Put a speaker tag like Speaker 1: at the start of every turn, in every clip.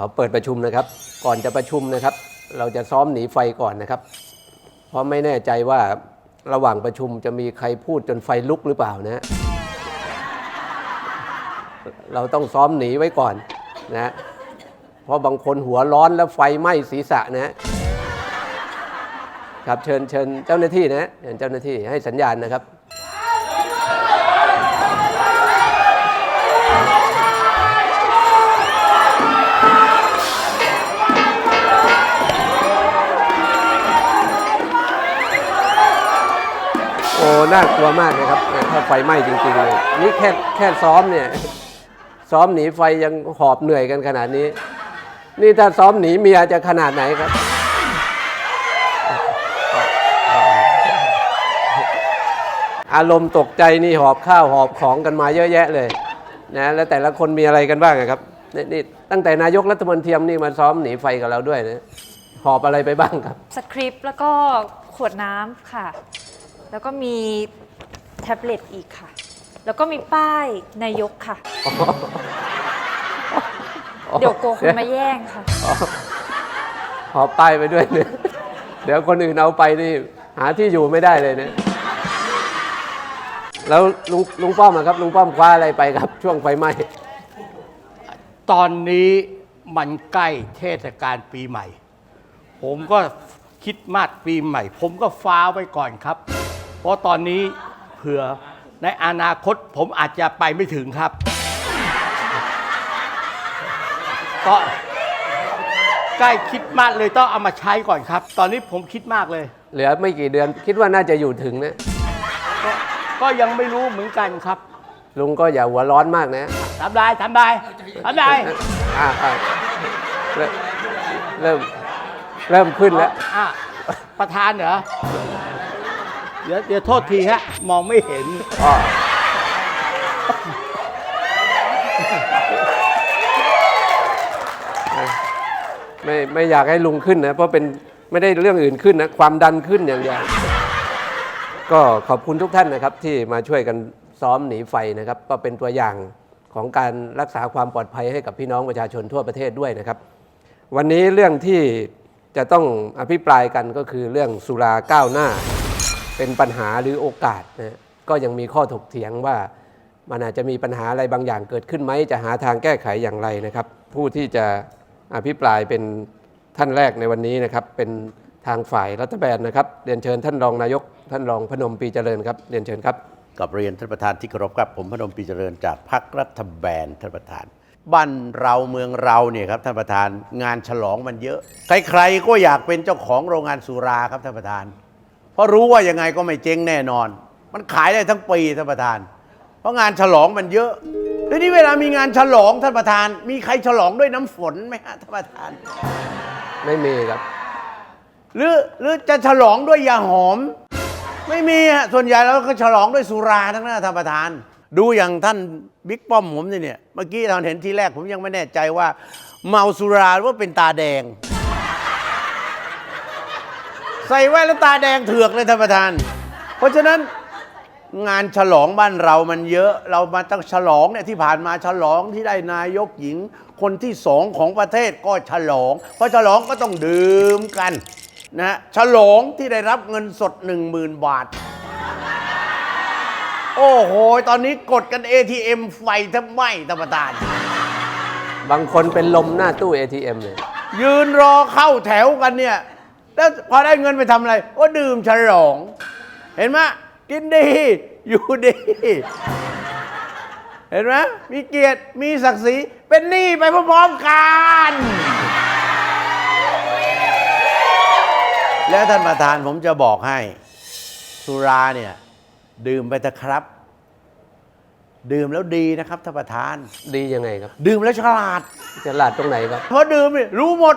Speaker 1: ขอเปิดประชุมนะครับ ก่อนจะประชุมนะครับ เราจะซ้อมหนีไฟก่อนนะครับ เพราะไม่แน่ใจว่าระหว่างประชุมจะมีใครพูดจนไฟลุกหรือเปล่านะ เราต้องซ้อมหนีไว้ก่อนนะ เพราะบางคนหัวร้อนแล้วไฟไหม้ศีรษะนะครับเชิญเชิญเจ้าหน้าที่นะฮะเชิญเจ้าหน้าที่ให้สัญญาณนะครับ น่ากลัวมากนะครับถ้าไฟไหม้จริงๆเลยนี่แค่แค่ซ้อมเนี่ย ซ้อมหนีไฟยังหอบเหนื่อยกันขนาดนี้ นี่ถ้าซ้อมหนีเมียจะขนาดไหนครับ อารมณ์ตกใจนี่หอบข้าวหอบของกันมาเยอะแยะเลยนะแล้วแต่ละคนมีอะไรกันบ้างครับนนี่ตั้งแต่นายกรัฐมนตรีนี่มาซ้อมหนีไฟกับเราด้วยนะหอบอะไรไปบ้างครับ
Speaker 2: สคริปต์แล้วก็ขวดน้ำค่ะ แล้วก็มีแท็บเล็ตอีกค่ะ แล้วก็มีป้ายนายกค่ะ เดี๋ยวโกลัวคนมาแย่งค่ะ
Speaker 1: หอบป้ายไปด้วยเนี่ยเดี๋ยวคนอื่นเอาไปนี่ หาที่อยู่ไม่ได้เลยเนี่ยแล้วลุงลุงป้อมอะครับ ลุงป้อมคว้าอะไรไปครับ ช่วงไฟไหม้
Speaker 3: ตอนนี้มันใกล้เทศกาลปีใหม่ ผมก็คิดมาดปีใหม่ ผมก็ฟ้าไว้ก่อนครับ เพราะตอนนี้เผื่อในอนาคตผมอาจจะไปไม่ถึงครับก็ใกล้คิดมากเลยต้องเอามาใช้ก่อนครับ ตอนนี้ผมคิดมากเลย
Speaker 1: เหลือไม่กี่เดือนคิดว่าน่าจะอยู่ถึงนะ
Speaker 3: ก็ก็ยังไม่รู้เหมือนกันครับ
Speaker 1: ลุงก็อย่าหัวร้อนมากนะ
Speaker 3: ทำได้ทำได้ทำได้
Speaker 1: อ่าอ่าเริ่มเริ่มเริ่มขึ้นแล้ว
Speaker 3: อะประธานเหรอ เดี๋ยวเดี๋ยวโทษทีฮะ มองไม่เห็น
Speaker 1: ไม่ไม่อยากให้ลุงขึ้นนะ เพราะเป็นไม่ได้เรื่องอื่นขึ้นนะ ความดันขึ้นอย่างเดียวก็ขอบคุณทุกท่านนะครับ ที่มาช่วยกันซ้อมหนีไฟนะครับ ก็เป็นตัวอย่างของการรักษาความปลอดภัยให้กับพี่น้องประชาชนทั่วประเทศด้วยนะครับ วันนี้เรื่องที่จะต้องอภิปรายกันก็คือเรื่องสุราก้าวหน้า เป็นปัญหาหรือโอกาสนะก็ยังมีข้อถกเถียงว่ามันอาจจะมีปัญหาอะไรบางอย่างเกิดขึ้นไหมจะหาทางแก้ไขอย่างไรนะครับ ผู้ที่จะอภิปรายเป็นท่านแรกในวันนี้นะครับ เป็นทางฝ่ายรัฐบาลนะครับเรียนเชิญท่านรองนายก ท่านรองพนมปีเจริญครับเรียนเชิญครับ
Speaker 4: กับเรียนท่านประธานที่เคารพครับผมพนมปีเจริญจากพรรครัฐบาลท่านประธาน บ้านเราเมืองเราเนี่ยครับท่านประธานงานฉลองมันเยอะ ใครๆก็อยากเป็นเจ้าของโรงงานสุราครับท่านประธาน ราะรู้ว่ายังไงก็ไม่เจ๊งแน่นอน มันขายได้ทั้งปีท่านประธาน เพราะงานฉลองมันเยอะทีนี้เวลามีงานฉลองท่านประธาน มีใครฉลองด้วยน้ำฝนไหมฮะท่านประธาน
Speaker 1: ไม่มีครับ
Speaker 4: หรือหรือจะฉลองด้วยยาหอม ไม่มีฮะส่วนใหญ่เราก็ฉลองด้วยสุราทั้งนั้นนะท่านประธาน ดูอย่างท่านบิ๊กป้อมผมนี่เนี่ยเมื่อกี้ตอนเห็นทีแรกผมยังไม่แน่ใจว่า เมาสุราหรือว่าเป็นตาแดง ใส่แว่นแล้วตาแดงเถือกเลยท่านประธาน เพราะฉะนั้นงานฉลองบ้านเรามันเยอะเรามาตั้งฉลองเนี่ยที่ผ่านมาฉลองที่ได้นายกหญิง คนที่สองของประเทศก็ฉลอง เพราะฉลองก็ต้องดื่มกันนะฮะฉลองที่ได้รับเงินสด 1 0,000 บาท โอ้โห ตอนนี้กดกัน ATM ไฟทำไมท่านประธาน
Speaker 1: บางคนเป็นลมหน้าตู้ ATM เลย
Speaker 4: ยืนรอเข้าแถวกันเนี่ย แล้วพอได้เงินไปทำอะไรก็ดื่มฉลอง เห็นไหมกินดี อยู่ดี เห็นไหมมีเกียรติมีศักดิ์ศรีเป็นหนี้ไปพร้อมๆกัน แล้วท่านประธานผมจะบอกให้ สุราเนี่ย ดื่มไปเถอะครับ ดื่มแล้วดีนะครับท่านประธาน
Speaker 1: ดียังไงครับ
Speaker 4: ดื่มแล้วฉลาด
Speaker 1: จะลาดตรงไหนครับ
Speaker 4: เพราะดื่มเนี่ยรู้หมด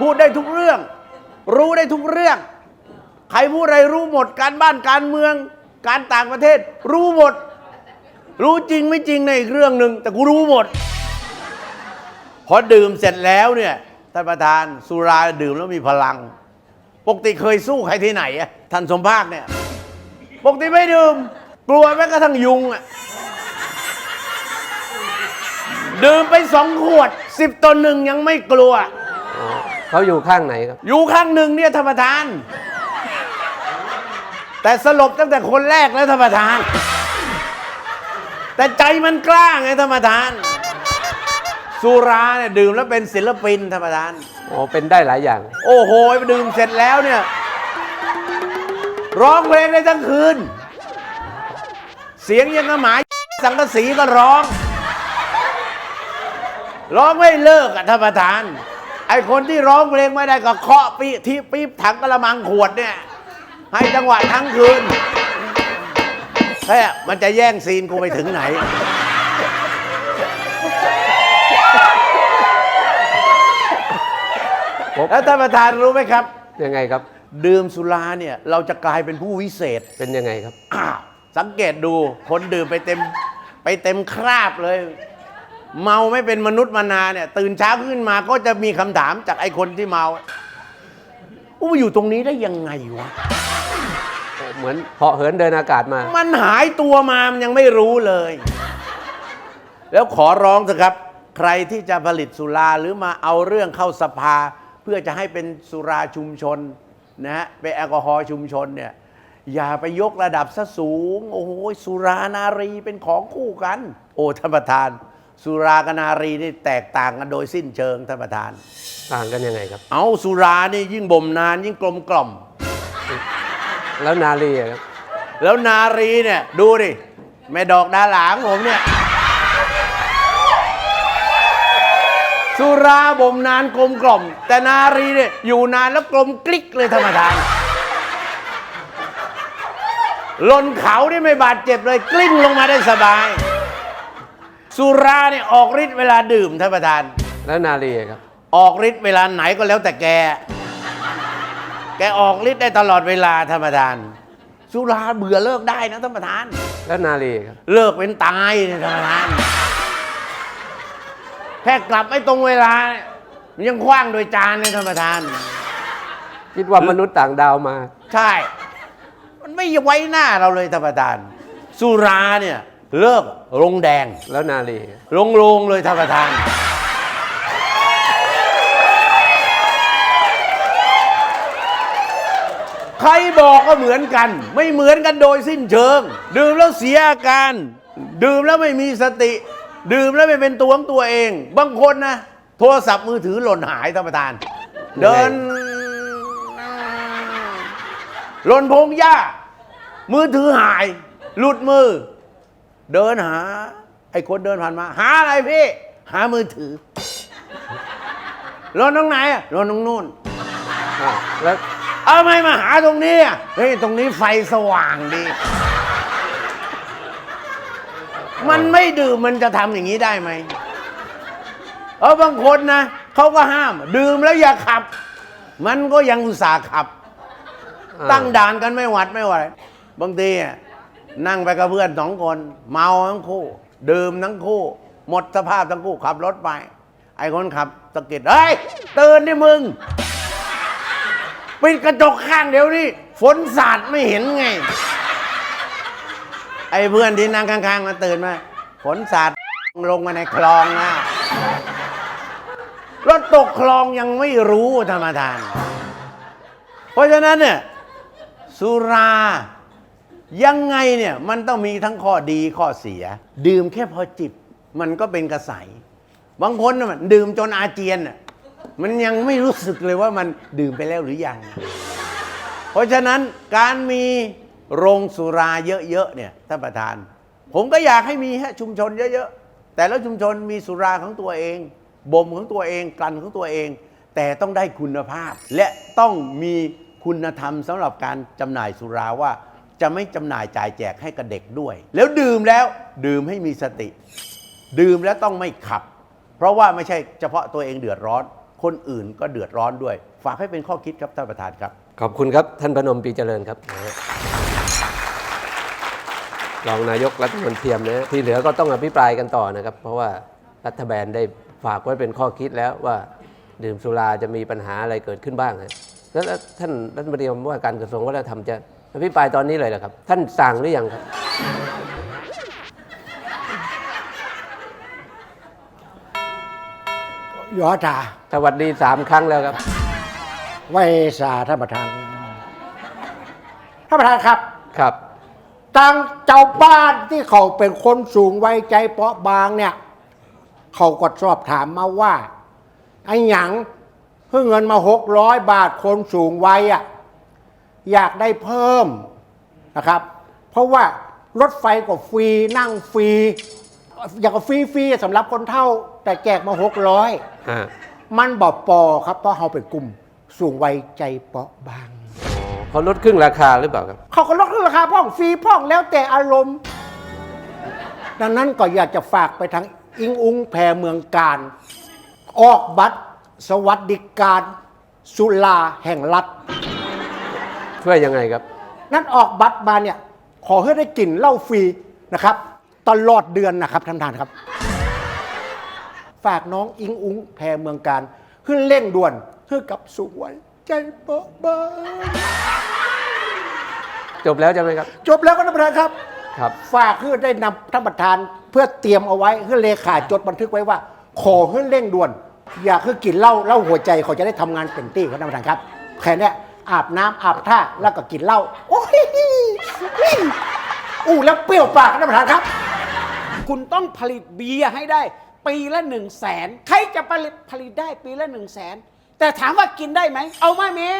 Speaker 4: พูดได้ทุกเรื่อง รู้ได้ทุกเรื่อง ใครพูดอะไรรู้หมด การบ้านการเมือง การต่างประเทศ รู้หมด รู้จริงไม่จริงในอีกเรื่องหนึ่งแต่กูรู้หมด พอดื่มเสร็จแล้วเนี่ยท่านประธานสุราดื่มแล้วมีพลัง ปกติเคยสู้ใครที่ไหนอะท่านสมภาคเนี่ยปกติไม่ดื่ม กลัวแม้กระทั่งยุงอะดื่มไปสองขวดสิบต่อหนึ่งยังไม่กลัว
Speaker 1: เขาอยู่ข้างไหนครับ
Speaker 4: อยู่ข้างหนึ่งเนี่ยธรรมทาน แต่สลบตั้งแต่คนแรกแล้วธรรมทาน แต่ใจมันกล้าไงธรรมทาน สุราเนี่ยดื่มแล้วเป็นศิลปินธรรมทาน
Speaker 1: อ๋อเป็นได้หลายอย่าง
Speaker 4: โอ้โหดื่มเสร็จแล้วเนี่ย ร้องเพลงได้ทั้งคืน เสียงยังกระหมาสังกะสีก็ร้อง ร้องไม่เลิกอะท่านประธาน ไอคนที่ร้องเพลงไม่ได้ก็เคาะปีที่ปี๊บถังกระมังขวดเนี่ย ให้จังหวะทั้งคืนเฮ้ยมันจะแย่งซีนกูไปถึงไหน
Speaker 1: ผม
Speaker 4: แล้วท่านประธานรู้ไหมครับ
Speaker 1: ยังไงครับ
Speaker 4: ดื่มสุราเนี่ย เราจะกลายเป็นผู้วิเศษ
Speaker 1: เป็นยังไงครับ
Speaker 4: อ้าวสังเกตดูคนดื่มไปเต็มไปเต็มคราบเลย เมาไม่เป็นมนุษย์มานาเนี่ย ตื่นเช้าขึ้นมาก็จะมีคำถามจากไอ้คนที่เมาอู้อยู่ตรงนี้ได้ยังไงวะ
Speaker 1: เหมือนเหาะเหินเดินอากาศมา
Speaker 4: มันหายตัวมามันยังไม่รู้เลย แล้วขอร้องเถอะครับ ใครที่จะผลิตสุราหรือมาเอาเรื่องเข้าสภา เพื่อจะให้เป็นสุราชุมชนนะฮะเป็นแอลกอฮอล์ชุมชนเนี่ยอย่าไปยกระดับซะสูง โอ้โหสุรานารีเป็นของคู่กัน โอ้ท่านประธาน สุรากับนารีนี่แตกต่างกันโดยสิ้นเชิงท่านประธาน
Speaker 1: ต่างกันยังไงครับ
Speaker 4: เอาสุรานี่ยิ่งบ่มนานยิ่งกลมกล่อม
Speaker 1: แล้วนาลีอะครับ
Speaker 4: แล้วนารีเนี่ย ดูดิ แม่ดอกดาหลางผมเนี่ย สุราบ่มนานกลมกล่อม แต่นารีเนี่ย อยู่นานแล้วกลมกลิกเลยธรรมดานลนเขาได้ไม่บาดเจ็บเลยกลิ้งลงมาได้สบาย สุราเนี่ยออกฤทธิ์เวลาดื่มท่านประธาน
Speaker 1: แล้วนาลีอะครับ
Speaker 4: ออกฤทธิ์เวลาไหนก็แล้วแต่แก แกออกฤทธิ์ได้ตลอดเวลาท่านประธาน สุราเบื่อเลิกได้นะท่านประธาน
Speaker 1: แล้วนาลีอะครับ
Speaker 4: เลิกเป็นตายเนี่ยท่านประธาน แค่กลับไม่ตรงเวลาเนี่ยมันยังคว้างโดยจานเลยท่านประธาน
Speaker 1: คิดว่ามนุษย์ต่างดาวมา
Speaker 4: ใช่ มันไม่ไว้หน้าเราเลยท่านประธาน สุราเนี่ย เลิกลงแดง
Speaker 1: แล้วนาลี
Speaker 4: ลงโลงเลยท่านประธาน ใครบอกก็เหมือนกัน ไม่เหมือนกันโดยสิ้นเชิง ดื่มแล้วเสียอาการ ดื่มแล้วไม่มีสติ ดื่มแล้วไม่เป็นตัวของตัวเอง บางคนนะ โทรศัพท์มือถือหล่นหายท่านประธาน เดินหล่นพงหญ้า มือถือหาย หลุดมือ เดินหา ไอ้คนเดินผ่านมา หาอะไรพี่ หามือถือรถตรงไหนอะรถตรงนู่น
Speaker 1: อ้าวแล้ว
Speaker 4: เอาไม่มาหาตรงนี้อะเฮ้ยตรงนี้ไฟสว่างดี มันไม่ดื่มมันจะทำอย่างนี้ได้ไหมเออบางคนนะเขาก็ห้าม ดื่มแล้วอย่าขับ มันก็ยังอุตส่าห์ขับ
Speaker 1: อ่า
Speaker 4: ตั้งด่านกันไม่หวัดไม่ไหวบางทีอะ นั่งไปกับเพื่อนสองคน เมาทั้งคู่ ดื่มทั้งคู่ หมดสภาพทั้งคู่ขับรถไป ไอ้คนขับตะกิดเฮ้ยตื่นดิมึงปิดกระจกข้างเดี๋ยวนี้ฝนสาดไม่เห็นไง ไอ้เพื่อนที่นั่งข้างๆมาตื่นมาฝนสาดลงมาในคลองนะรถตกคลองยังไม่รู้ธรรมทาน เพราะฉะนั้นเนี่ยสุรา ยังไงเนี่ยมันต้องมีทั้งข้อดีข้อเสีย ดื่มแค่พอจิบมันก็เป็นกระใสบางคนมันดื่มจนอาเจียนน่ะมันยังไม่รู้สึกเลยว่ามันดื่มไปแล้วหรือยัง เพราะฉะนั้นการมีโรงสุราเยอะๆเนี่ยท่านประธาน ผมก็อยากให้มีฮะชุมชนเยอะๆ แต่ละชุมชนมีสุราของตัวเองบ่มของตัวเองกลั่นของตัวเอง แต่ต้องได้คุณภาพ และต้องมีคุณธรรมสำหรับการจำหน่ายสุราว่า จะไม่จำหน่ายจ่ายแจกให้กับเด็กด้วย แล้วดื่มแล้วดื่มให้มีสติ ดื่มแล้วต้องไม่ขับ เพราะว่าไม่ใช่เฉพาะตัวเองเดือดร้อน คนอื่นก็เดือดร้อนด้วย ฝากให้เป็นข้อคิดครับท่านประธานครับ
Speaker 1: ขอบคุณครับ ท่านพนมปีเจริญครับรองนายกรัฐมนตรีนะฮะที่เหลือก็ต้องอภิปรายกันต่อนะครับ เพราะว่ารัฐบาลได้ฝากไว้เป็นข้อคิดแล้วว่าดื่มสุราจะมีปัญหาอะไรเกิดขึ้นบ้างฮะแล้วแล้วท่านรัฐมนตรีว่าการกระทรวงวัฒนธรรมจะ อภิปรายตอนนี้เลยเหรอครับ ท่านสั่งหรือยังครับ
Speaker 4: ค
Speaker 5: ยอถา
Speaker 1: สวัสดีสามครั้งแล้วครับ
Speaker 5: ไว้สาท่านประธาน ท่านประธานครับ
Speaker 1: ครับ
Speaker 5: ทางเจ้าบ้านที่เขาเป็นคนสูงวัยใจเปราะบางเนี่ย เขาก็สอบถามมาว่า ไอ้หยังเพื่อเงินมาหกร้อยบาทคนสูงวัยอะ อยากได้เพิ่มนะครับ เพราะว่ารถไฟก็ฟรีนั่งฟรีอยากก็ฟรีฟรีๆสำหรับคนเท่า แต่แจกมาหกร้อย
Speaker 1: อ่า
Speaker 5: มันบอปอครับเพราะเขาเป็นกลุ่มสูงวัยใจเปราะบาง
Speaker 1: เขาลดครึ่งราคาหรือเปล่าครับ
Speaker 5: เขาก็ลดราคาพ่องฟรีพ่องแล้วแต่อารมณ์ ดังนั้นก็อยากจะฝากไปทางอิงอุงแพรเมืองการ ออกบัตร สวัสดิการ สุลาแห่งรัฐ
Speaker 1: ช่วยยังไงครับ
Speaker 5: นั่นออกบัตรมาเนี่ย ขอให้ได้กลิ่นเหล้าฟรีนะครับ ตลอดเดือนนะครับท่านประธานครับ ฝากน้องอิงอุงแพรเมืองการขึ้นเร่งด่วนเพื่อกับสุขวัยใจเบิกบาน
Speaker 1: จบแล้วใช่ไหมครับ
Speaker 5: จบแล้วก็ท่านประธานครับ
Speaker 1: ครับ
Speaker 5: ฝากคือได้นำท่านประธานเพื่อเตรียมเอาไว้คือเลขาจดบันทึกไว้ว่า ขอให้เร่งด่วน อยากคือกินเหล้าเหล้าหัวใจเขาจะได้ทำงานเป็นที่ครับท่านประธานครับแค่เนี้ย อาบน้ำอาบท่าแล้วก็กินเหล้าโอ้ยอู้แล้วเปรี้ยวปากท่านประธานครับ
Speaker 4: คุณต้องผลิตเบียร์ให้ได้ ปีละหนึ่งแสนใครจะผลิตผลิตได้ปีละหนึ่งแสนแต่ถามว่ากินได้ไหม เอาไหมแม่